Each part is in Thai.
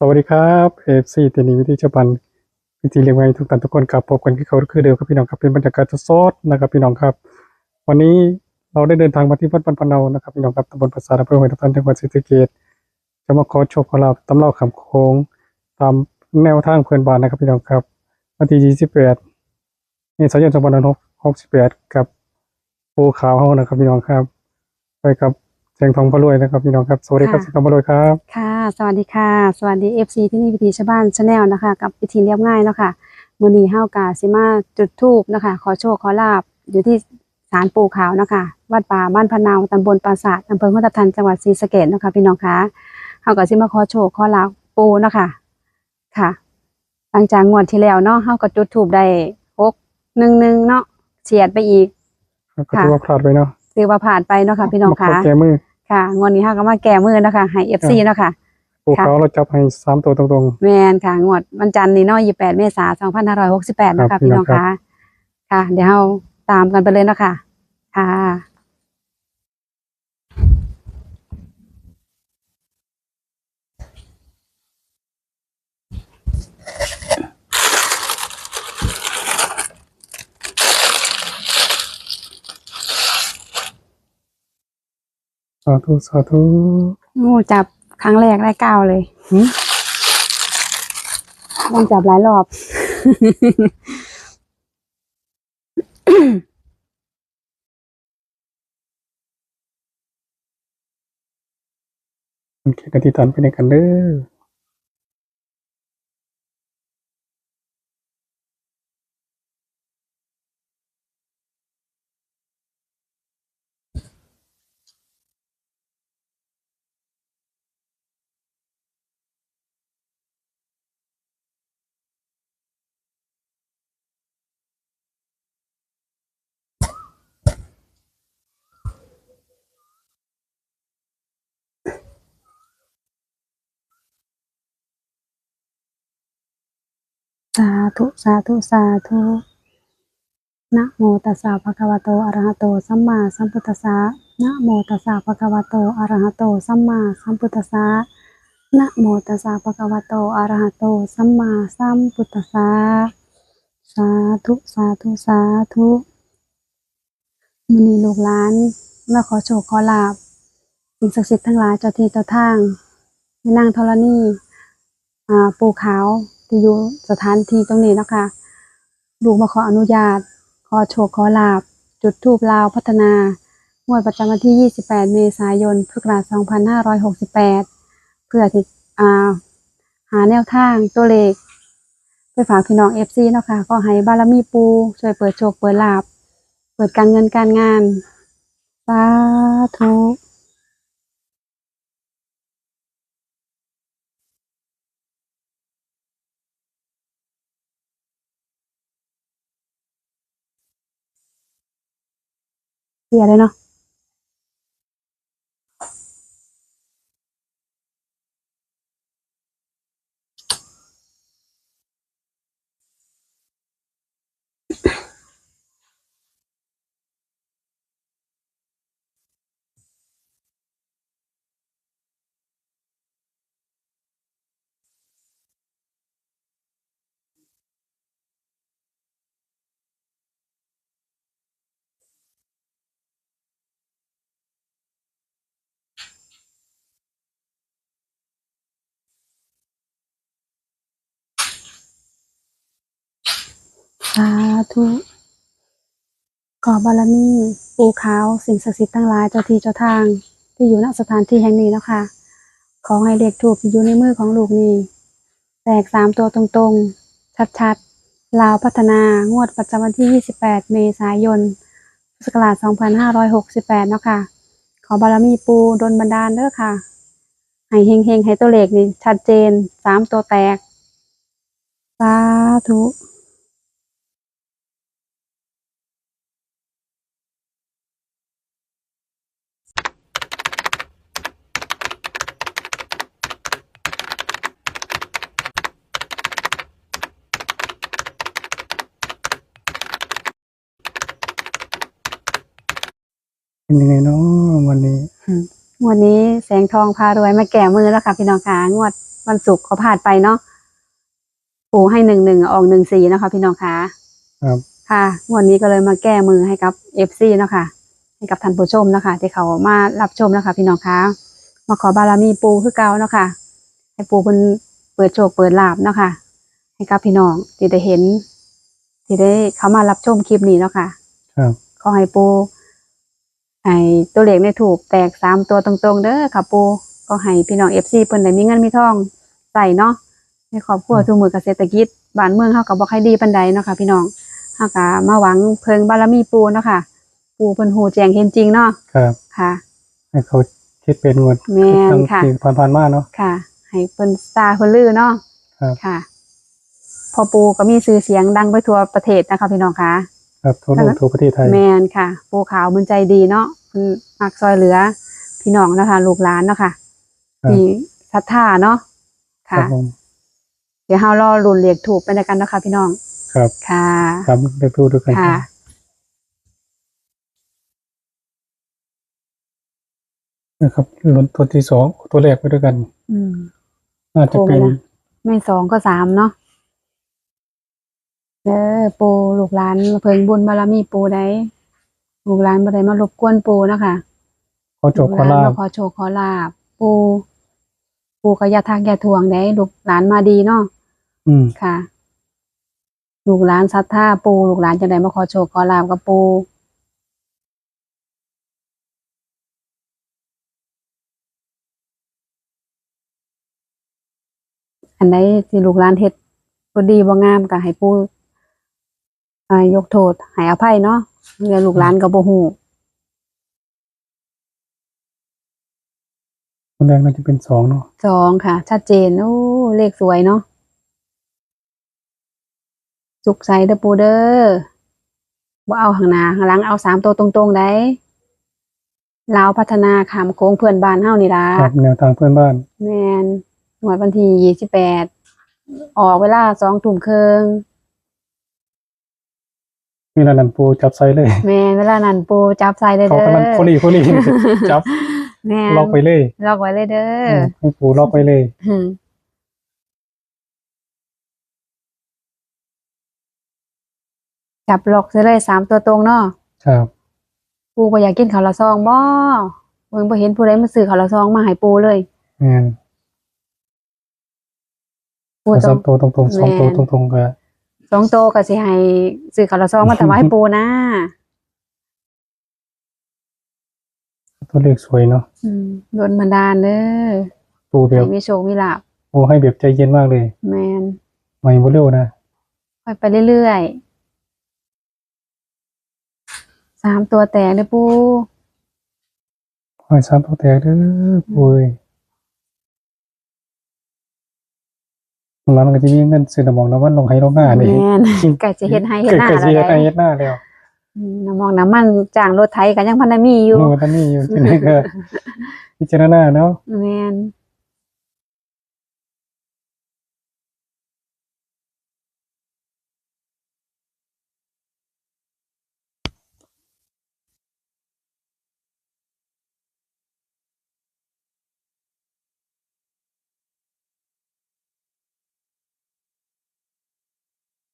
สวัสดีครับเอฟซีเตนีวิธีชบันวิธีเรียกไว้ทุกท่านทุกคนครับพบกันที่เขาคือเดิมครับพี่น้องครับเป็นบรรยากาศสดนะครับพี่น้องครับ วันนี้เราได้เดินทางมาที่วัดปันปะเนานะครับพี่น้องครับตำบลภาษาอำเภอห้วยทับทันจังหวัดศรีสะเกษจะมาขอโชคขอลาบตำเล่าคำโค้งตามแนวทางเพื่อนบ้านนะครับพี่น้องครับวันที่28เมษายยน2568กับปูขาวเฮานะครับพี่น้องครับ ไปกับ แสงทองพระรวยนะครับพี่น้องครับสวัสดีครับแสงทองพระรวยครับค่ะ สวัสดีค่ะ สวัสดี FC ที่นี่วิธีชาวบ้านชาแนลนะคะ กับวิธีเรียบง่ายเนาะค่ะมือนีเฮากาสิมาจุดทูบนะคะ ขอโชคขอลาบอยู่ที่ศาลปู่ขาวเนาะคะวัดป่าบ้านพะเนาตำบลปราสาทอำเภอห้วยทับทันจังหวัดศรีสะเกษเนาะคะพี่น้องคะเฮากาสิมาขอโชคขอลาบปู่เนาะค่ะค่ะหลังจากงวดที่แล้วเนาะเฮาก็จุดทูบได้หกหนึ่งหนึ่งเนาะเฉียดไปอีกก็ถือว่าพลาดไปเนาะถือว่าผ่านไปเนาะค่ะพี่น้องมาขคะแก้มือ ค่ะงวดนี้เฮาก็มาแก้มือเนาะคะให้ FC เนาะค่ะปูเขาเราจับให้สามตัวตรงแมนค่ะ งวดวันจันทร์นี้เนาะ28เมษายน2568นะครัคะบพี่น้องครัคะบค่ะ เดี๋ยวเราตามกันไปเลยเนาะคะค่ะ สาธุสาธุงูจับครั้งแรกได้เก้าเลยหึต้องจับหลายรอบ มันเขียนกันที่ตันไปในกันเด้อ สาธุ สาธุ สาธุนะโมตัสสะภะคะวะโตอะระหะโตสัมมาสัมพุทธัสสะนะโมตัสสะภะคะวะโตอะระหะโตสัมมาสัมพุทธัสสะนะโมตัสสะภะคะวะโตอะระหะโตสัมมาสัมพุทธัสสะสาธุสาธุสาธุมื้อนี้ลูกหลานมาขอโชคขอลาบสิ่งศักดิ์สิทธิ์ทั้งหลายเจ้าที่เจ้าทางม่นางธรณีอ่าปู่ขาว ที่อยู่สถานที่ตรงนี้นะคะลูกมาขออนุญาต ขอโชคขอลาบ จุดทูปลาวพัฒนางวดประจำวันที่ 28 เมษายน พุทธศักราช 2568 เพื่อที่อ่าหาแนวทางตัวเลข ไปฝากพี่น้อง FC เนะคะก็ให้บารมีปู ช่วยเปิดโชคเปิดลาบ เปิดการเงินการงานสาธุ เสียเลยเนาะาธุขอบารมีปูขาวสิ่งศักดิ์สิทธิ์ทั้งหลายเจ้าที่เจ้าทาง ที่อยู่ณสถานที่แห่งนี้แล้วค่ะขอให้เด็กถูกที่อยู่ในมือของลูกนี้ แตกสามตัวตรงๆ ชัดๆลาวพัฒนางวดประจำวันที่ 28 เมษายนพุทธศักราช2568 เนาะค่ะ ขอบารมีปูดลบันดาลเด้อค่ะ ให้เฮงๆให้ตัวเลขนี่ชัดเจนสามตัวแตก สาธุ เป็นยังไงเนาะวันนี้ งวดนี้แสงทองพารวยมาแก่มือแล้วค่ะ พี่น้องค่ะงวดววันศุกร์เขาผ่านไปเนาะปูให้หนึ่งหนึ่งออกหนึ่งสี่นาะคะ พี่น้องคะครับ ค่ะงวันนี้ก็เลยมาแก้มือให้กับเอฟซีเนาะค่ะให้กับท่านผู้ชมเนาะค่ะที่เขามารับชมเนาะคะพี่น้องคะมาขอบารมีปูคือเก่าเนาะค่ะให้ปูเป็นเปิดโชคเปิดลาบเนาะค่ะให้กับพี่น้องที่ได้เห็น ที่ได้เขามารับชมคลิปนี้เนาะค่ะครับขอให้ปู ให้ตัวเลขในถูกแตกสามตัวตรงๆ เด้อค่ะปูก็ให้พี่น้องเอฟซีเพิ่นได้มีเงินมีทองใส่เนาะในครอบครัวทุกมือเกษตรกิจบ้านเมืองเฮาก็บ่ค่อยดีปานใดเนาะค่ะ พี่น้องเฮาก็มาหวังเพิงบารมีปูเนาะค่ะ ปูเพิ่นฮู้แจ้งเห็นจริงเนาะครับค่ะ ให้เขาคิดเป็นงวดแม่นทางค่ะที่ผ่านๆมาเนาะค่ะ ให้เพิ่นซาเพิ่นลือเนาะครับค่ะพอปูก็มีชื่อเสียงดังไปทั่วประเทศนะคะพี่น้องค่ะครับทั่วโลกทั่วประเทศไทยแมนค่ะ ปูขาวมันใจดีเนาะ มันมักซอยเหลือ พี่น้องนะคะลูกหลานเนาะค่ะครับ ที่ศรัทธาเนาะครัค่ะบผมเดี๋ยวเฮารอรุนเรียกถูกไปในกันเนาะคะพี่น้องครับค่ะ ครับเดี๋ยวดูดูกันค่ะ นะครับลุ้นตัวที่สองตัวแรกไปด้วยกัน อืม น่าจะเป็นโทรมานะ ไม่สองก็สามเนาะเด้อปูลูกหลานมาเพิ่งบุญบารมีปูได้ ลูกหลานบ่ได้มารบกวนปูเนาะคะขอจบขอลูกหลานบมาขอโชคขอลาบปูปูก็อย่าทักอย่าทวงได้ลูกหลานมาดีเนาะอืมค่ะ ลูกหลานศรัทธาปูลูกหลานจะได้มาขอโชคขอลาบกับปูอันใดที่ลูกหลานเฮ็ดบ่ดีบ่งามก็ให้ปูอ่ายกโทษให้อภัยเนาะ เรื่องลูกหลานก็บ่ฮู้ตัวแรกน่าจะเป็นสองเนาะสองค่ะ ชัดเจน โอ้เลขสวยเนาะสุขใสเด้อปูเด้อบ่เอาข้างหน้าข้างหลังเอาสามตัวตรงๆได้ลาวพัฒนาขามโค้งเพื่อนบ้านเฮานี่ล่ะครับแนวทางเพื่อนบ้าน แมนหวยวันที่ยี่สิบแปดออกเวลาสองทุ่มครึ่ง มีระนันปูจับไซเลยแมนเวลานั้นปูจับใส่เลยเขาเด้อกำลังโคลี่โคลี่จับแมนล็อกไปเลยล็อกไว้เลยเด้อมให้ปูล็อกไปเลยอืมจับล็อกใส่เลยสามตัวตรงเนาะครับปูก็อยากกินข้าวละซองบ่เบิ่งบ่เห็นผู้ใดมาซื้อข้าวละซองมาให้ปูเลยแม่นปูต้สาอมงตัวตรงๆสองตัวแม่น ตรงๆก็ สองโตวก็สิให้ซื้อข้าวละซองมาแต่ว่าให้ปูนะตัวเลขสวยเนาะอืมโดนบันดาลเด้อปูแบให้บมีโชคมีลาภปูให้แบบใจเย็นมากเลย แมนไม่บ่เร็วนะค่อยไปเรื่อยๆสามตัวแตกเด้อปูให้สามตัวแตกเด้อปูเอ้ย ตรงนั้นก็จะมีเงินซื้อน้ำมองน้ำมันลงให้ลงหน้านี่แมนไก่จะเฮ็ดให้เฮ็ดหน้าไก่แล้สิวเฮ็ดให้ได้เฮ็ดหน้าแล้วอืมน้ำมองน้ำมันจ้างรถไถกันยังพันได้มีอยู่โอ้ท่านนี่อยู่ที่นี่ก็พิจารณาเนาะ แมน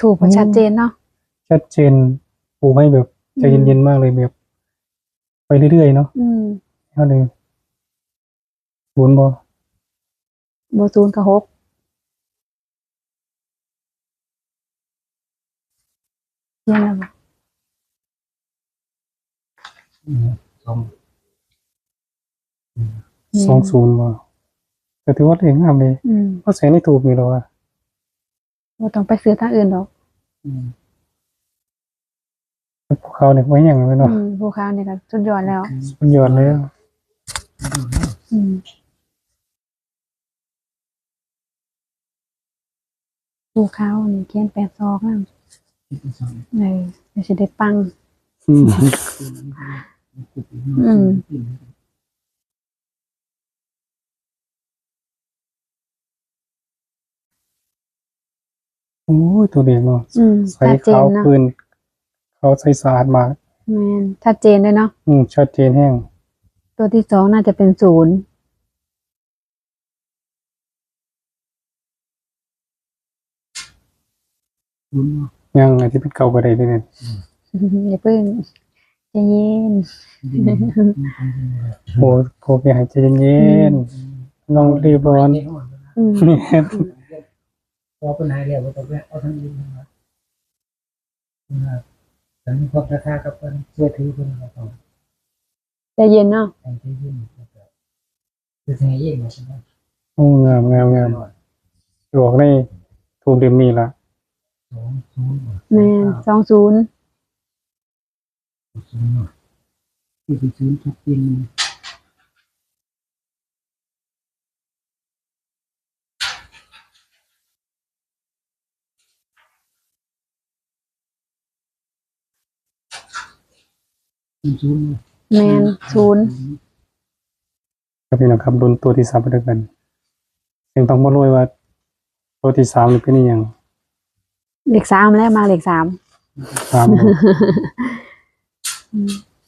ถูกกว่าชัดเจนเนาะชัดเจนปูให้แบบใจเย็นๆมากเลยแบบ ไปเรื่อยๆเนาะอืมเท่านึงศูนย์บ่โบซูนกับหกเยี่ยมแล้วบ่สองศูนย์บ่แต่ถือว่าเลขงามเลยอืมเพราะแสงนี่ถูกนี่แล้ว อะบ่ต้องไปซื้อทางอื่นหรอกพวกเขาเนี่ยไว้อย่างไรเนาะอืมภูเขาเนี่ยก็สุดยอดแล้วมันยอดแล้วอืมภูเขานี่เขียนแปดซอกนะเลยเดี๋ยวสิได้ปัง อืม โอ้ยตัวเรียวเนาะใส่เจนขาวเนาปืนเขาใส่สะอาดมาก แมนชัดเจนเลยเนาะอืมชัดเจนแห้งตัวที่สองน่าจะเป็นศูนย์ยังไงที่เป็นเก่าก็ได้ด้วยเนี่ยอย่าเพิ่งใจเย็นโอ้โหโคไหายใจเย็นๆลองรีบร้อนอืม พอปัญหาแล้วก็ต้องไปเอาทั้งอื่นมานะครับทั้งพวกราคากับเพิ่นเชื่อถือเพิ่นก็ต้องใจเย็นเนาะแต่งใจเย็นนะครับคือไงเองเนาะครับโอ้งามงามงามบอกได้ถูกเดมนี่ละสองศูนย์แมนสองศูนย์ศูนย์เนาะที่เป็นศูนย์ชัดเจนเป็น ศูนย์เนาะแมนศูนย์ครับพี่น้องครับรุนตัวที่สามไปด้วยกันยังต้องมาลุ้ยว่า ตัวที่สามนี่เป็นอหย่างเลขสามแล้วมาเลขสามสาม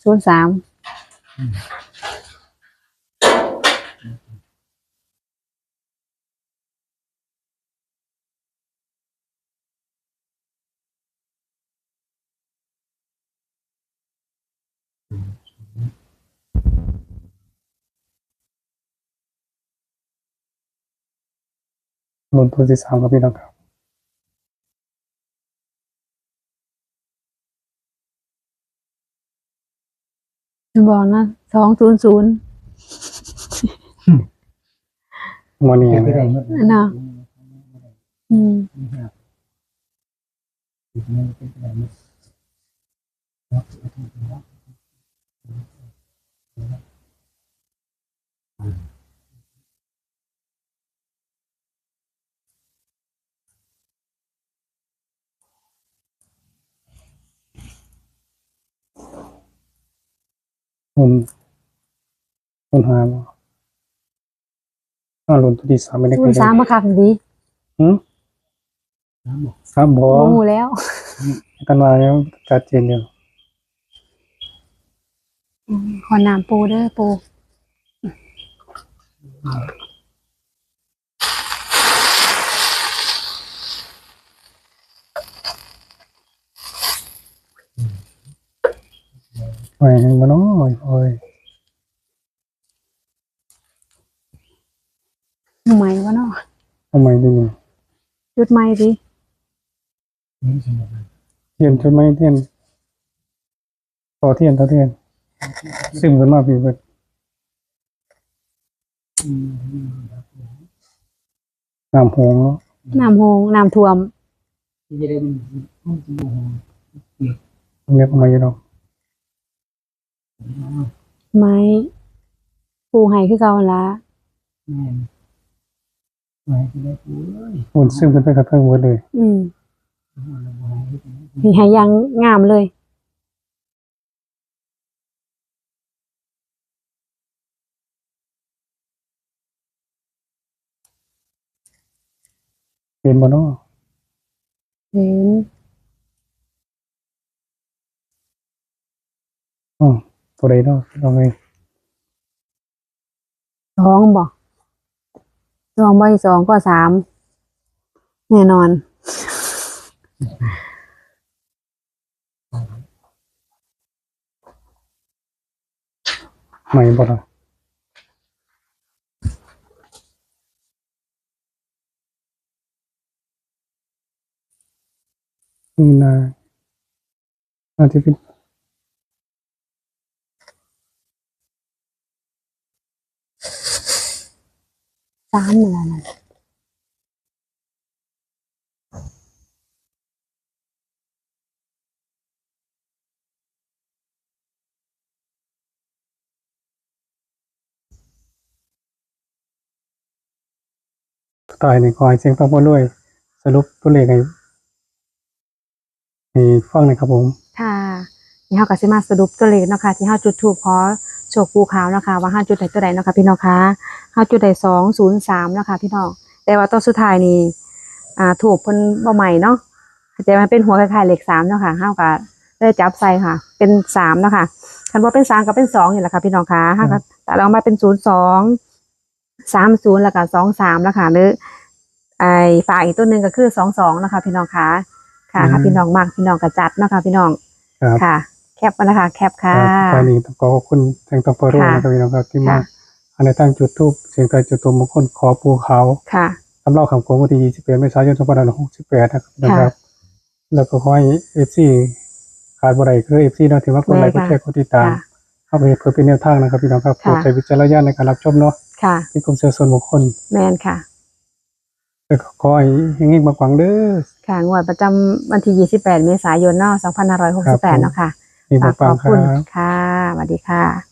ศูนย์สาม รุนตัวที่สามครับพี่น้องครับบอกนะสองศูนย์ศูนย์วันนี้เป็นไปได้นะหมดเนาะอืมนะครับอีกนิดเป็นไปได้หม ดเนาะผมคนหาบ่อ้าวรุนตัวที่สามไม่ได้ศูคุนยย์กัสามนมาคักดีหืมน้ำบอกครับบอโมแล้วกันมาแล้วชัดเจนอยู่ขอน้ำปูเด้อปู ไปให้มาน้อยโอ้ยทำไมวะเนาะทำไมดีนี่จุดไม้ดินี่สมองเทียนจะไม่เทียนต่อเทียนต่อเทียน ซึมขึ้นมาพี่เบิดอืมน้ำหงเนาะน้ำโฮงน้ำท่วมที่จะได้มันมันจะบ่หงเรียกมาอยู่เนาะ ไม้ปูให้คือเก่าหั่นละแม่นไว้ที่ได้ปูเอ้ยฝุ่นซึมขึ้นไปกับเพิ่งเบิดเลยอืมเราบ่ให้ที่ไหนให้ให้อยังงามเลย เป็นบ่เนาะเห็น อ๋อ ตัวใดเนาะลองเลยสองบอกสองใบสองก็สามแน่นอนใหม่บ่ล่ะนี่นาอาจจะเป็น สามอะไรนั่นตายในคอยเสียงฟังบ่ด้วย สรุปตัวเลขให้ให้ฟังหน่อยครับผม ค่ะนี่เฮาก็สิมาสรุปตัวเลขเนาะค่ะที่เฮาจุดถูกขอ โชคภูขาวเนาะค่ะว่าเฮาจุดได้ตัวใดเนาะค่ะพี่น้องคะเฮาจุดได้สองศูนย์สามเนาะค่ะพี่น้องแต่ว่าตัวสุดท้ายนี่อ่าถูกเพิ่นบ่ใหม่เนาะแต่มันเป็นหัวคล้ายๆเลขสามเนาะค่ะเฮาก็ได้จับใส่ค่ะ เป็นสามเนาะค่ะคันว่าเป็นสามก็เป็นสองนี่แหละค่ะพี่น้องคะเฮาก็ตัดออกมาเป็นศูนย์สองสามศูนย์แล้วก็สองสามแล้วค่ะหรือไอ้ฝากอีกตัวหนึ่งก็คือสองสองนะคะ พี่น้องคะค่ะอืมค่ะพี่น้องมากพี่น้องกระจัดเนาะค่ะพี่น้องครับค่ะ แคปมานะคะ แคปค่ะตอนนี้ต้องขอขอบคุณแทงตองปารุค่ะนะครับพี่น้องครับที่มาค่ะอันในตั้งจุดทูบเสียงไทายจุดตัวมงคลขอปูเขาค่ะสำเล่าคำโกงวันที่28เมษายน2568นะครับพี่น้องครับ แล้วก็ขอให้ FC ขาดบ่ได้คือ FC เนาะที่ว่ากดไลค์กดแชร์กดติดตามค่ะเข้าไปเพื่อเป็นแนวทางนะครับพี่น้องครับโปรดค่ะใช้วิจารณญาณในการรับชมเนาะค่ะที่กรมเสือส่วนบุคคลแมนค่ะแล้วก็ขอให้เฮงๆปังๆเด้อค่ะงวดประจำวันที่ 28 เมษายนเนาะครับผม2568 เนาะค่ะ ฝากขปังอบคคุณบ ค่ะสวัสดีค่ะ